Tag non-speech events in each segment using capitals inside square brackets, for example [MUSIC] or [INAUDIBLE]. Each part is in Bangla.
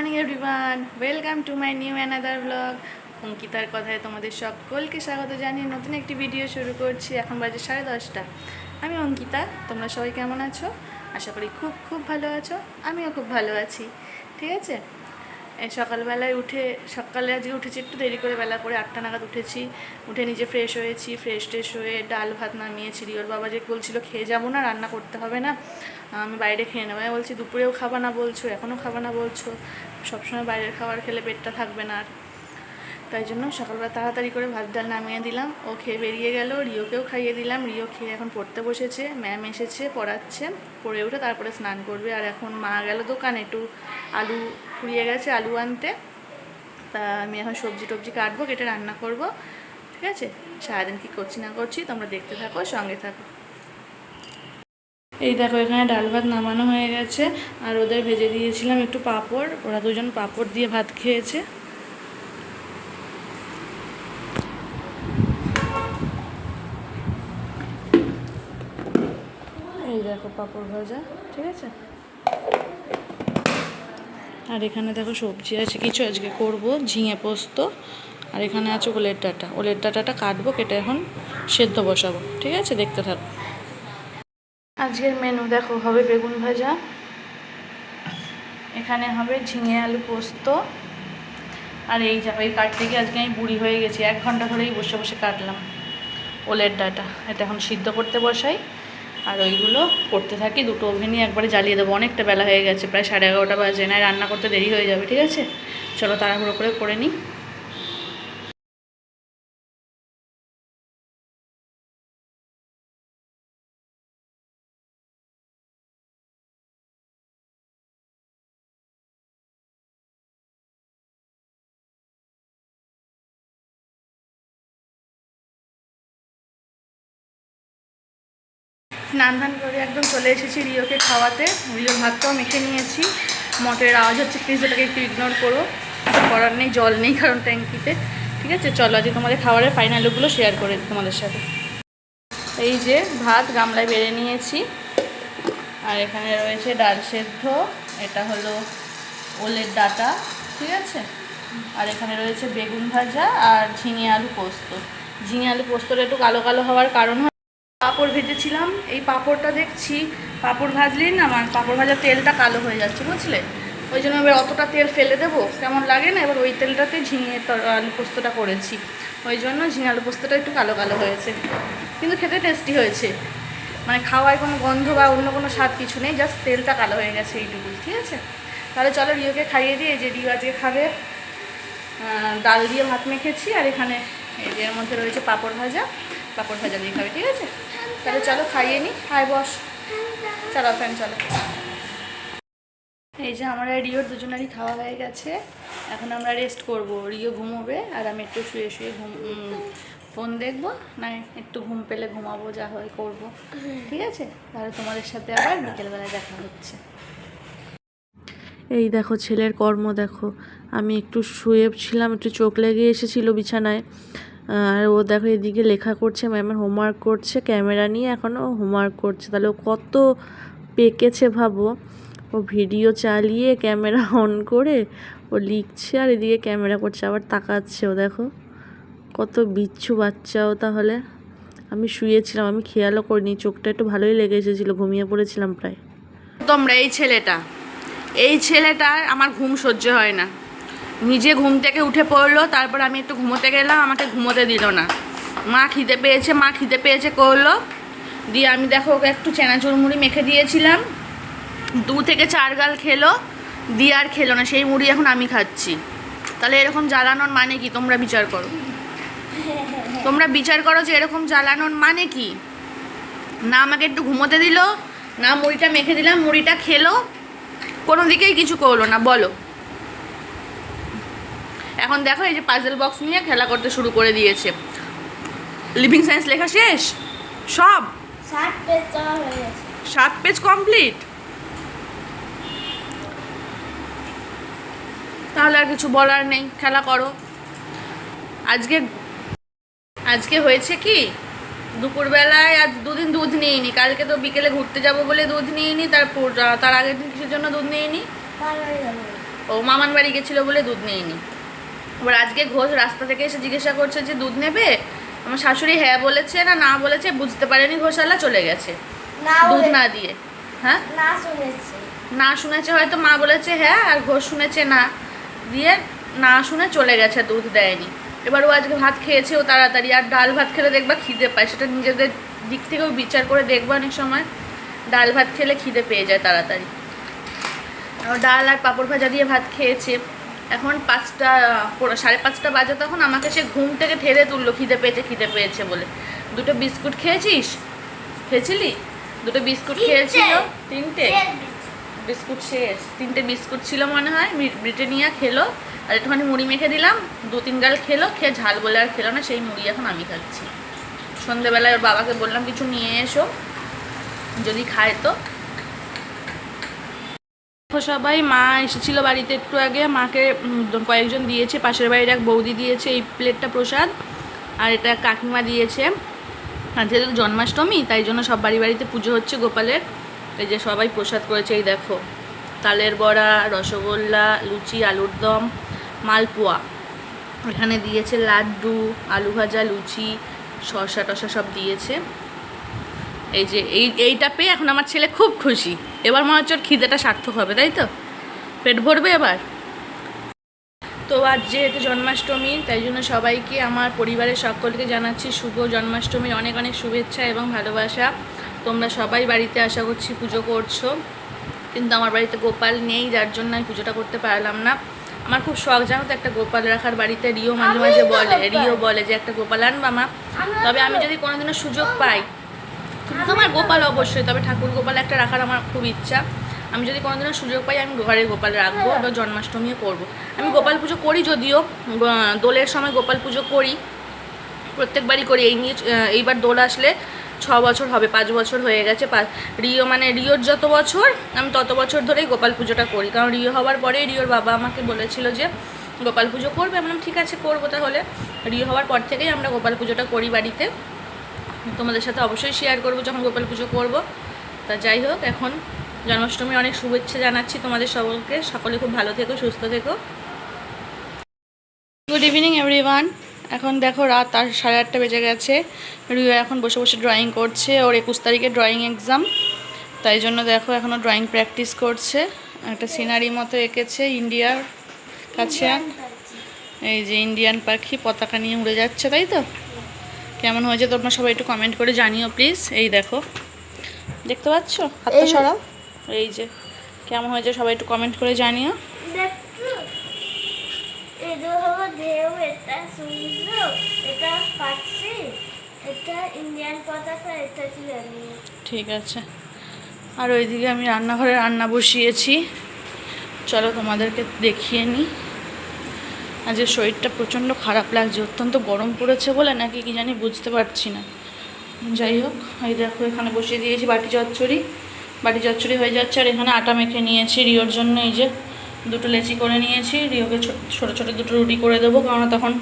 Morning everyone welcome to my new another blog অঙ্কিতার কথায় তোমাদের সকলকে স্বাগত জানিয়ে নতুন একটি ভিডিও শুরু করছি। এখন বাজে সাড়ে দশটা। আমি অঙ্কিতা। তোমরা সবাই কেমন আছো? আশা করি খুব খুব ভালো আছো। আমিও খুব ভালো আছি। ঠিক আছে? সকালবেলায় উঠে, সকালে আজকে উঠেছি, একটু দেরি করে বেলা করে আটটা নাগাদ উঠেছি। উঠে নিজে ফ্রেশ হয়েছি ফ্রেশ ট্রেশ হয়ে ডাল ভাত নামিয়েছি। রিওর বাবা যে বলছিল, খেয়ে যাব না, রান্না করতে হবে না, আমি বাইরে খেয়ে নেব। আমি বলছি, দুপুরেও খাবা না বলছো এখনও খাবা না বলছো। সবসময় বাইরের খাবার খেলে পেটটা থাকবে না আর। তাই জন্য সকালবেলা তাড়াতাড়ি করে ভাত ডাল নামিয়ে দিলাম। ও খেয়ে বেরিয়ে গেল, রিওকেও খাইয়ে দিলাম। রিও খেয়ে এখন পড়তে বসেছে, ম্যাম এসেছে পড়াচ্ছে, পড়ে উঠে তারপরে স্নান করবে। আর এখন মা গেল দোকানে, একটু আলু ফুরিয়ে গেছে আলু আনতে। তা আমি এখন সবজি টবজি কাটবো, কেটে রান্না করব। ঠিক আছে? সারাদিন কী করছি না করছি, তোমরা দেখতে থাকো, সঙ্গে থাকো। এই দেখো, এখানে ডাল ভাত নামানো হয়ে গেছে। আর ওদের ভেজে দিয়েছিলাম একটু পাঁপড়। ওরা দুজন পাঁপড় দিয়ে ভাত খেয়েছে এই দেখো পাঁপড় ভাজা, ঠিক আছে? আর এখানে দেখো সবজি আছে, কিছু আজকে করব, ঝিঙে পোস্ত, আর এখানে আছে ওলের ডাঁটা। ওলের ডাঁটাটা কাটবো, কেটে এখন সেদ্ধ বসাবো, ঠিক আছে? দেখতে থাকো। আজকের মেনু দেখো, হবে বেগুন ভাজা, এখানে হবে ঝিঙে আলু পোস্ত, আর এই এই কাটতে গিয়ে আজকে আমি বুড়ি হয়ে গেছি, এক ঘণ্টা ধরেই বসে বসে কাটলাম ওলের ডাটা। এটা এখন সিদ্ধ করতে বসাই। আর ওইগুলো করতে থাকি। দুটো ওভেনই একবারে জ্বালিয়ে দেবো। অনেকটা বেলা হয়ে গেছে, প্রায় সাড়ে এগারোটা বাজে। না রান্না করতে দেরি হয়ে যাবে, ঠিক আছে? চলো তাড়াহুড়ো করে করে নিই। স্নান ধান করে একদম চলে এসেছি রিওকে খাওয়াতে। রিও ভাতটাও মেখে নিয়েছি। মোটরের আওয়াজ হচ্ছে প্লিজ ওটাকে একটু ইগনোর করো। করার নেই, জল নেই কারণ ট্যাঙ্কিতে। ঠিক আছে, চলো আজকে তোমাদের খাবারের ফাইনাল লুকগুলো শেয়ার করে তোমাদের সাথে। এই যে ভাত গামলায় বেড়ে নিয়েছি। আর এখানে রয়েছে ডাল সেদ্ধ, এটা হলো ওলের ডাটা, ঠিক আছে? আর এখানে রয়েছে বেগুন ভাজা আর ঝিঙে আলু পোস্ত। ঝিঙে আলু পোস্তটা একটু কালো কালো হওয়ার কারণ পাঁপড় ভেজেছিলাম। এই পাঁপড়টা দেখছি, পাঁপড় ভাজলেই না আমার পাঁপড় ভাজার তেলটা কালো হয়ে যাচ্ছে, বুঝলে? ওই জন্য এবার অতটা তেল ফেলে দেবো। কেমন লাগে না? এবার ওই তেলটাতে ঝিঙে আলু পোস্তটা করেছি। ওই জন্য ঝিঙে আলু পোস্তটা একটু কালো কালো হয়েছে। কিন্তু খেতে টেস্টি হয়েছে। মানে খাওয়ায় কোনো গন্ধ বা অন্য কোনো স্বাদ কিছু নেই জাস্ট তেলটা কালো হয়ে গেছে এইটুকুই, ঠিক আছে? তাহলে চলো রিওকে খাইয়ে দিয়ে যে রিও আজকে খাবে ডাল দিয়ে ভাত মেখেছি, আর এখানে এর মধ্যে রয়েছে পাঁপড় ভাজা। পাঁপড় ভাজা দিয়ে খাবে, ঠিক আছে? তাহলে চলো খাইয়ে নি, হাই বস। চলো ফ্যান চলো। এই যে আমরা রিওর দুজনেরই খাওয়া হয়ে গেছে। এখন আমরা রেস্ট করব। রিও ঘুমোবে, আর আমি একটু শুয়ে শুয়ে ঘুম ফোন দেখব। না, একটু ঘুম পেলে ঘুমাবো, যা হয় করব। ঠিক আছে? তাহলে তোমাদের সাথে আবার বিকেলবেলায় দেখা হচ্ছে। এই দেখো, ছেলের কর্ম দেখো। আমি একটু শুয়ে ছিলাম, একটু চোখ লেগে এসেছিল বিছানায়। আর ও দেখো এদিকে লেখা করছে ম্যামের হোমওয়ার্ক করছে ক্যামেরা নিয়ে এখনও হোমওয়ার্ক করছে। তাহলে ও কত পেকেছে ভাবো? ও ভিডিও চালিয়ে ক্যামেরা অন [LAUGHS] করে ও লিখছে আর এদিকে ক্যামেরা করছে, আবার তাকাচ্ছে ও দেখো। কত বিচ্ছু বাচ্চাও তাহলে। আমি শুয়েছিলাম, আমি খেয়ালও করিনি, চোখটা একটু ভালোই লেগে এসেছিল, ঘুমিয়ে পড়েছিলাম প্রায়। তোমরা এই ছেলেটা, এই ছেলেটার আমার ঘুম সহ্য হয় না। নিজে ঘুম থেকে উঠে পড়ল, তারপর আমি একটু ঘুমোতে গেলাম, আমাকে ঘুমোতে দিল না। মা খিদে পেয়েছে, মা খিদে পেয়েছে করল। দিয়ে আমি দেখো ওকে একটু চেনাচুর মুড়ি মেখে দিয়েছিলাম। দু থেকে চার গাল খেলো, দিয়ে আর খেলো না, সেই মুড়ি এখন আমি খাচ্ছি। তাহলে এরকম জ্বালানোর মানে কি? তোমরা বিচার করো। তোমরা বিচার করো যে এরকম জ্বালানোর মানে কি? না আমাকে একটু ঘুমোতে দিল, না মুড়িটা মেখে দিলাম, মুড়িটা খেলো। কোনো দিকেই কিছু করল না, বলো। এখন দেখো এই যে পাজেল বক্স নিয়ে খেলা করতে শুরু করে দিয়েছে। লিভিং সায়েন্স লেখা শেষ? সব? সাত পেজ কমপ্লিট তাহলে আর কিছু বলার নেই খেলা করো। আজকে আজকে হয়েছে কি? দুপুরবেলায় আজ দুদিন দুধ নিইনি। কালকে তো বিকেলে ঘুরতে যাব বলে দুধ নিইনি তারপর তার আগের দিন কিসের জন্য দুধ নিইনি? ও মামান বাড়ি গেছিল বলে দুধ নিইনি। এবার আজকে ঘোষ রাস্তা থেকে এসে জিজ্ঞাসা করছে যে দুধ নেবে? আমার শাশুড়ি হ্যাঁ বলেছে না না বলেছে বুঝতে পারেনি ঘোষালা চলে গেছে। দুধ না দিয়ে। হ্যাঁ? না শুনেছি। না শুনেছে হয়তো মা বলেছে হ্যাঁ আর ঘোষ শুনেছে না দিয়ে না শুনে চলে গেছে দুধ দেয়নি। এবার ও আজকে ভাত খেয়েছে ও তাড়াতাড়ি আর ডাল ভাত খেলে দেখবা খিদে পায়। সেটা নিজেদের দিক থেকেও বিচার করে দেখবা অনেক সময়। ডাল ভাত খেলে খিদে পেয়ে যায় তাড়াতাড়ি। ডাল আর পাঁপড় ভাজা দিয়ে ভাত খেয়েছে। এখন পাঁচটা সাড়ে পাঁচটা বাজে তখন আমাকে সে ঘুম থেকে ঠেলে তুললো খিদে পেয়েছে খিদে পেয়েছে বলে। দুটো বিস্কুট খেয়েছিস? খেয়েছিলি? দুটো বিস্কুট। খেয়েছিল? তিনটে? বিস্কুট। শেষ। তিনটে বিস্কুট ছিল মনে হয় ব্রিটেনিয়া খেলো। আর একটুখানি মুড়ি মেখে দিলাম দু তিন গাল খেলো খেয়ে ঝাল বলে আর খেলো না সেই মুড়ি এখন আমি খাচ্ছি। সন্ধেবেলায় ওর বাবাকে বললাম কিছু নিয়ে এসো যদি খায় তো। দেখো সবাই, মা এসেছিল বাড়িতে একটু আগে, মাকে কয়েকজন দিয়েছে, পাশের বাড়ির এক বৌদি দিয়েছে এই প্লেটটা প্রসাদ, আর এটা কাকিমা দিয়েছে। আর যেহেতু জন্মাষ্টমী, তাই জন্য সব বাড়ি বাড়িতে পুজো হচ্ছে গোপালের। এই যে সবাই প্রসাদ করেছে, এই দেখো। তালের বড়া, রসগোল্লা, লুচি, আলুর দম, মালপোয়া। এখানে দিয়েছে লাড্ডু, আলু ভাজা, লুচি, শসা টসা সব দিয়েছে। এই যে এই, এইটা পেয়ে এখন আমার ছেলে খুব খুশি। এবার মনে হচ্ছে ওর খিদেটা সার্থক হবে তাই তো? পেট ভরবে এবার? তো আজ যেহেতু জন্মাষ্টমী তাই জন্য সবাইকে আমার পরিবারের সকলকে জানাচ্ছি শুভ জন্মাষ্টমীর অনেক অনেক শুভেচ্ছা এবং ভালোবাসা। তোমরা সবাই বাড়িতে আশা করছি পুজো করছ। কিন্তু আমার বাড়িতে গোপাল নেই যার জন্য আমি পুজোটা করতে পারলাম না। আমার খুব শখ জানো তো একটা গোপাল রাখার বাড়িতে রিও মাঝে মাঝে বলে। রিও বলে যে একটা গোপাল আনবা মা। তবে আমি যদি কোনোদিনও সুযোগ পাই আমার গোপাল অবশ্যই, তবে ঠাকুর গোপাল একটা রাখার আমার খুব ইচ্ছা। আমি যদি কোনোদিনও সুযোগ পাই, আমি ঘরে গোপাল রাখব বা জন্মাষ্টমীও করব। আমি গোপাল পুজো করি যদিও দোলের সময় গোপাল পুজো করি। প্রত্যেকবারই করি, এই নিয়ে এইবার দোল আসলে ছ বছর হবে, পাঁচ বছর হয়ে গেছে। রিও মানে রিওর যত বছর, আমি তত বছর ধরেই গোপাল পুজোটা করি। কারণ রিও হওয়ার পরে রিওর বাবা আমাকে বলেছিল যে, গোপাল পুজো করবে? আমি ঠিক আছে, করব তাহলে। রিও হওয়ার পর থেকেই আমরা গোপাল পুজোটা করি বাড়িতে। তোমাদের সাথে অবশ্যই শেয়ার করব যখন গোপাল পুজো করব। তা যাই হোক এখন জন্মাষ্টমীর অনেক শুভেচ্ছা জানাচ্ছি তোমাদের সকলকে। সকলে খুব ভালো থেকো সুস্থ থেকো। গুড ইভিনিং এভরিওয়ান এখন দেখো রাত আর সাড়ে আটটা বেজে গেছে। রিও এখন বসে বসে ড্রয়িং করছে। ওর একুশ তারিখে ড্রয়িং এক্সাম তাই জন্য দেখো এখনও ড্রয়িং প্র্যাকটিস করছে। একটা সিনারি মতো এঁকেছে ইন্ডিয়ার কাছে। এই যে ইন্ডিয়ান পাখি পতাকা নিয়ে উড়ে যাচ্ছে তাই তো? কেমন হয়েছে তোমরা সবাই একটু কমেন্ট করে জানিও প্লিজ এই দেখো। দেখতে পাচ্ছ? হাতটা সরাও। এই যে কেমন হয়েছে সবাই একটু কমেন্ট করে জানিও। ঠিক আছে। আর ওইদিকে আমি রান্নাঘরে রান্না বসিয়েছি। চলো তোমাদেরকে দেখিয়ে নিই আজকে শরীরটা প্রচণ্ড খারাপ লাগছে, অত্যন্ত গরম পড়েছে বলে নাকি কি জানি বুঝতে পারছি না। যাই হোক, এই দেখো এখানে বসিয়ে দিয়েছি বাটি চচ্চড়ি। বাটি চচ্চড়ি হয়ে যাচ্ছে আর এখানে আটা মেখে নিয়েছি রিওর জন্য, এই যে দুটো লেচি করে নিয়েছি। রিওকে ছোটো ছোটো দুটো রুটি করে দেবো কারণ তখন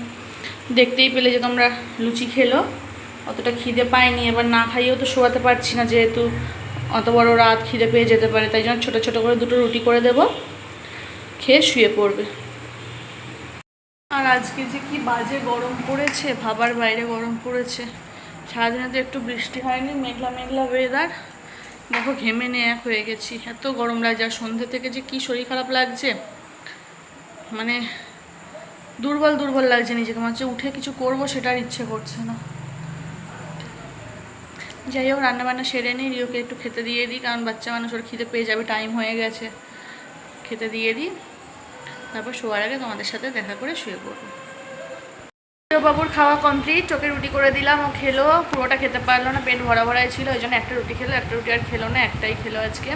দেখতেই পেলে যে তোমরা লুচি খেলো। অতটা খিদে পায়নি এবার না খাইয়েও তো শোয়াতে পারছি না, যেহেতু অত বড় রাত খিদে পেয়ে যেতে পারে, তাই জন্য ছোটো ছোটো করে দুটো রুটি করে দেবো। খেয়ে শুয়ে পড়বে। আজকে যে কি বাজে গরম পড়েছে, ভাবার বাইরে গরম পড়েছে। সারাদিনে তো একটু বৃষ্টি হয়নি, মেঘলা মেঘলা ওয়েদার দেখো ঘেমে নিয়ে এক হয়ে গেছি। এত গরম লাগছে, আর সন্ধ্যে থেকে যে কি শরীর খারাপ লাগছে। মানে দুর্বল দুর্বল লাগছে নিজেকে। মনে হচ্ছে উঠে কিছু করব সেটা আর ইচ্ছে করছে না। যাই হোক, রান্নাবান্না সেরে নিই, রিওকে একটু খেতে দিয়ে দিই, কারণ বাচ্চা মানুষ, ওর খিদে পেয়ে যাবে টাইম হয়ে গেছে। খেতে দিয়ে দিই। তারপর শোয়ার আগে তোমাদের সাথে দেখা করে শুয়ে পড়ব। বাবুর খাওয়া কমপ্লিট চোখে রুটি করে দিলাম, ও খেলো, পুরোটা খেতে পারল না, পেট ভরা ভরাই ছিল, ওই জন্য একটা রুটি খেলো, একটা রুটি আর খেলো না, একটাই খেলো আজকে।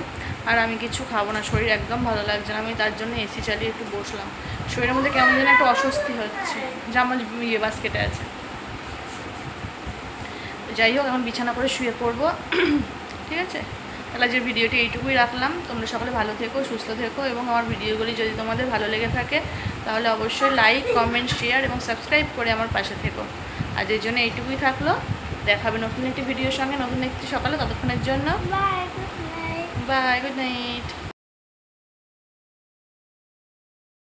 আর আমি কিছু খাব না, শরীর একদম ভালো লাগছে না, আমি তার জন্য এসি চালিয়ে একটু বসলাম। শরীরের মধ্যে কেমন যেন একটা অস্বস্তি হচ্ছে জামা ইয়ে বাস্কেটে আছে। যাই হোক, এখন বিছানা করে শুয়ে পড়ব, ঠিক আছে? তাহলে যে ভিডিওটি এইটুকুই রাখলাম। তোমরা সকলে ভালো থেকো সুস্থ থেকো এবং আমার ভিডিওগুলি যদি তোমাদের ভালো লেগে থাকে তাহলে অবশ্যই লাইক কমেন্ট শেয়ার এবং সাবস্ক্রাইব করে আমার পাশে থেকো। আজ এর জন্য এইটুকুই থাকল। দেখাবে নতুন একটি ভিডিওর সঙ্গে। নতুন একটি সকালে ততক্ষণের জন্য। Bye good night bye good night